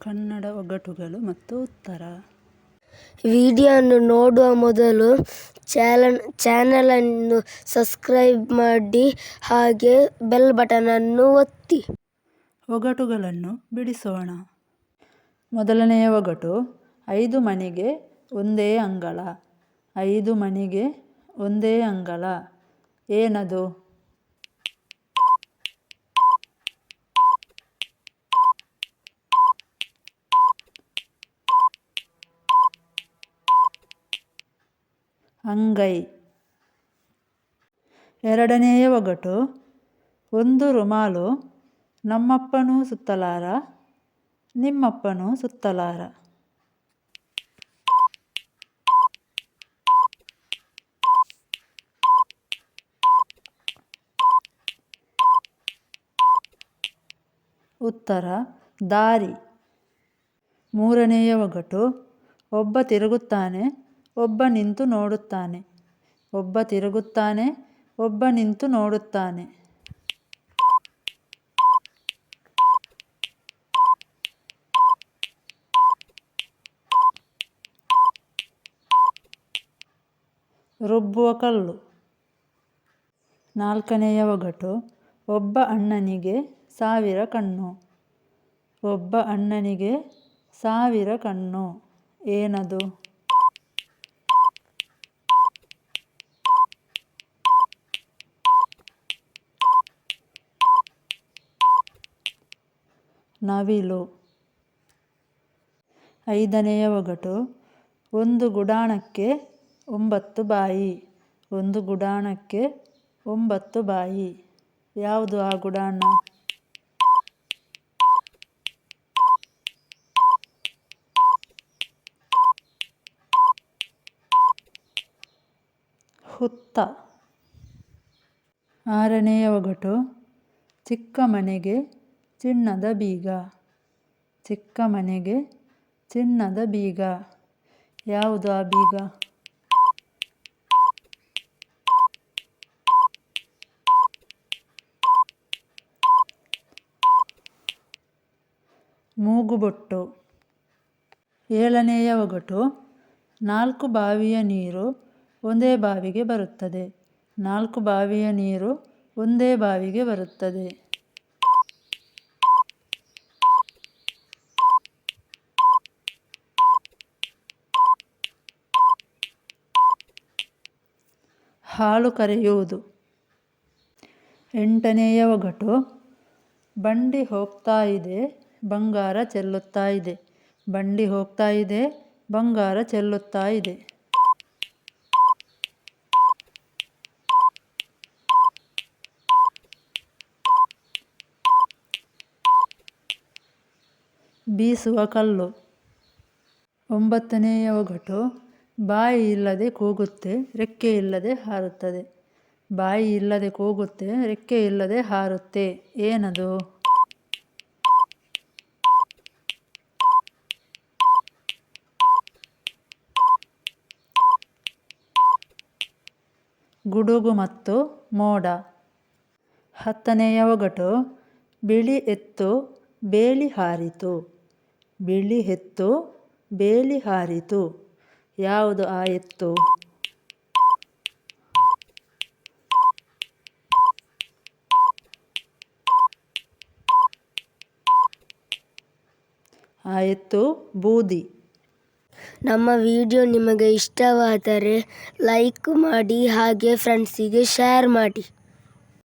ಕನ್ನಡ ಒಗಟುಗಳು ಮತ್ತು ಉತ್ತರ. ವಿಡಿಯೋವನ್ನು ನೋಡುವ ಮೊದಲು ಚಾನಲ್ ಚಾನಲನ್ನು ಸಬ್ಸ್ಕ್ರೈಬ್ ಮಾಡಿ ಹಾಗೆ ಬೆಲ್ ಬಟನನ್ನು ಒತ್ತಿ. ಒಗಟುಗಳನ್ನು ಬಿಡಿಸೋಣ. ಮೊದಲನೆಯ ಒಗಟು ಐದು ಮನೆಗೆ ಒಂದೇ ಅಂಗಳ. ಐದು ಮನೆಗೆ ಒಂದೇ ಅಂಗಳ. ಏನದು? ಅಂಗೈ ಎರಡನೆಯ ಒಗಟು, ಒಂದು ರುಮಾಲು, ನಮ್ಮಪ್ಪನೂ ಸುತ್ತಲಾರ, ನಿಮ್ಮಪ್ಪನೂ ಸುತ್ತಲಾರ. ಉತ್ತರ, ದಾರಿ. ಮೂರನೆಯ ಒಗಟು, ಒಬ್ಬ ತಿರುಗುತ್ತಾನೆ ಒಬ್ಬ ನಿಂತು ನೋಡುತ್ತಾನೆ. ಒಬ್ಬ ತಿರುಗುತ್ತಾನೆ, ಒಬ್ಬ ನಿಂತು ನೋಡುತ್ತಾನೆ. ರುಬ್ಬುವ ಕಲ್ಲು. ನಾಲ್ಕನೆಯ ಒಗಟು, ಒಬ್ಬ ಅಣ್ಣನಿಗೆ ಸಾವಿರ ಕಣ್ಣು. ಒಬ್ಬ ಅಣ್ಣನಿಗೆ ಸಾವಿರ ಕಣ್ಣು. ಏನದು? ನವಿಲು. ಐದನೆಯ ಒಗಟು, ಒಂದು ಗುಡಾಣಕ್ಕೆ ಒಂಬತ್ತು ಬಾಯಿ, ಒಂದು ಗುಡಾಣಕ್ಕೆ ಒಂಬತ್ತು ಬಾಯಿ. ಯಾವುದು ಆ ಗುಡಾಣ? ಹುತ್ತ. ಆರನೆಯ ಒಗಟು, ಚಿಕ್ಕ ಮನೆಗೆ ಚಿನ್ನದ ಬೀಗ. ಚಿಕ್ಕ ಮನೆಗೆ ಚಿನ್ನದ ಬೀಗ. ಯಾವುದು ಆ ಬೀಗ? ಮೂಗುಬೊಟ್ಟು. ಏಳನೆಯ ಒಗಟು. ನಾಲ್ಕು ಬಾವಿಯ ನೀರು ಒಂದೇ ಬಾವಿಗೆ ಬರುತ್ತದೆ. ನಾಲ್ಕು ಬಾವಿಯ ನೀರು ಒಂದೇ ಬಾವಿಗೆ ಬರುತ್ತದೆ. ಹಾಲು ಕರೆಯುವುದು. ಎಂಟನೆಯ ಒಗಟು. ಬಂಡಿ ಹೋಗ್ತಾ ಇದೆ, ಬಂಗಾರ ಚೆಲ್ಲುತ್ತಾ ಇದೆ. ಬಂಡಿ ಹೋಗ್ತಾ ಇದೆ, ಬಂಗಾರ ಚೆಲ್ಲುತ್ತಾ ಇದೆ. ಬೀಸುವ ಕಲ್ಲು. ಒಂಬತ್ತನೆಯ ಒಗಟು. ಬಾಯಿ ಇಲ್ಲದೆ ಕೂಗುತ್ತೆ, ರೆಕ್ಕೆ ಇಲ್ಲದೆ ಹಾರುತ್ತದೆ. ಬಾಯಿ ಇಲ್ಲದೆ ಕೂಗುತ್ತೆ, ರೆಕ್ಕೆ ಇಲ್ಲದೆ ಹಾರುತ್ತೆ. ಏನದು? ಗುಡುಗು ಮತ್ತು ಮೋಡ. ಹತ್ತನೆಯ ಒಗಟು, ಬಿಳಿ ಎತ್ತು, ಬೇಲಿ ಹಾರಿತು. ಬಿಳಿ ಎತ್ತು, ಬೇಲಿ ಹಾರಿತು. ಯಾವುದು ಆ ಎತ್ತು? ಆ ಎತ್ತು ಬೂದಿ. ನಮ್ಮ ವಿಡಿಯೋ ನಿಮಗೆ ಇಷ್ಟವಾದರೆ ಲೈಕ್ ಮಾಡಿ ಹಾಗೆ ಫ್ರೆಂಡ್ಸಿಗೆ ಶೇರ್ ಮಾಡಿ.